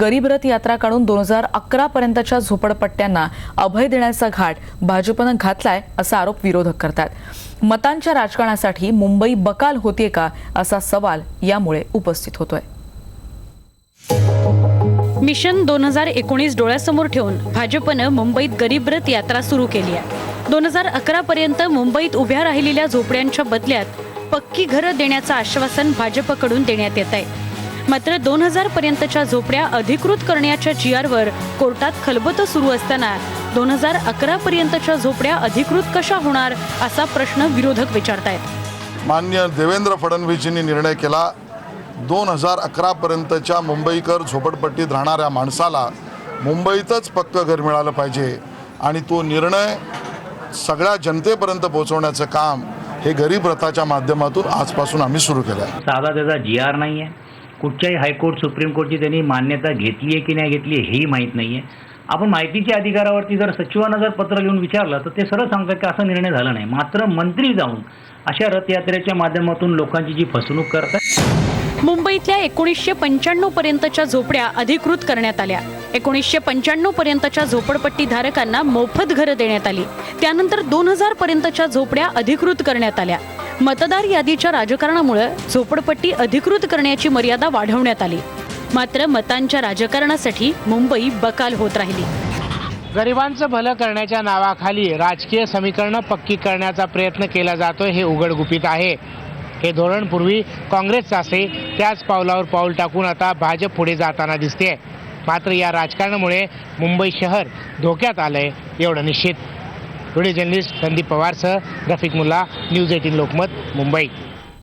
गरीब रथ यात्रा काढून दोन हजार अकरा पर्यंतच्या झोपडपट्ट्यांना अभय देण्याचा घाट भाजपनं घातलाय असा आरोप विरोधक करतात. मतांच्या राजकारणासाठी मुंबई बकाल होतीये का असा सवाल यामुळे उपस्थित होतोय. मिशन दोन हजार एकोणीस डोळ्यासमोर ठेवून भाजपनं मुंबईत गरीब रथ यात्रा सुरू केली आहे. दोन हजार अकरा पर्यंत मुंबईत उभ्या राहिलेल्या झोपड्यांच्या बदल्यात पक्की घरं देण्याचं आश्वासन भाजपकडून देण्यात येत आहे मात्र दोन हजार पर्यंतच्या झोपड्या अधिकृत करण्याच्या जी आरवर कोर्टात खलबतं सुरू असताना दोन हजार अकरा पर्यंतच्या झोपड्या अधिकृत कशा होणार असा प्रश्न विरोधक विचारतायत. मान्य देवेंद्र फडणवीसजींनी निर्णय केला दोन हजार अकरापर्यंतच्या मुंबईकर झोपडपट्टीत राहणाऱ्या माणसाला मुंबईतच पक्क घर मिळालं पाहिजे आणि तो निर्णय सगळ्या जनतेपर्यंत पोहोचवण्याचं काम हे गरीब रथाच्या माध्यमातून आजपासून आम्ही सुरू केलं साधा त्याचा जी आर नाही आहे कुठच्याही हायकोर्ट सुप्रीम कोर्टची त्यांनी मान्यता घेतली आहे की नाही घेतली हेही माहीत नाही आहे. आपण माहितीच्या अधिकारावरती जर सचिवांना जर पत्र लिहून विचारलं तर ते सरळ सांगतात की असा निर्णय झाला नाही. मात्र मंत्री जाऊन अशा रथयात्रेच्या माध्यमातून लोकांची जी फसवणूक करतात मुंबईतल्या एकोणीसशे पंच्याण्णव पर्यंतच्या झोपड्या अधिकृत करण्यात आल्या. एकोणीसशे पंच्याण्णव पर्यंतच्या झोपडपट्टी धारकांना मोफत घरं देण्यात आली. त्यानंतर दोन हजार पर्यंतच्या झोपड्या अधिकृत करण्यात आल्या. मतदार यादीच्या राजकारणामुळे झोपडपट्टी अधिकृत करण्याची मर्यादा वाढवण्यात आली. मात्र मतांच्या राजकारणासाठी मुंबई बकाल होत राहिली. गरिबांचं भलं करण्याच्या नावाखाली राजकीय समीकरणं पक्की करण्याचा प्रयत्न केला जातोय हे उघडगुपित आहे. हे धोरण पूर्वी काँग्रेसचं असे त्याच पावलावर पाऊल टाकून आता भाजप पुढे जाताना दिसते मात्र या राजकारणामुळे मुंबई शहर धोक्यात आलंय एवढं निश्चित. व्हिडिओ जर्नलिस्ट संदीप पवारसह रफिक मुल्ला न्यूज एटीन लोकमत मुंबई.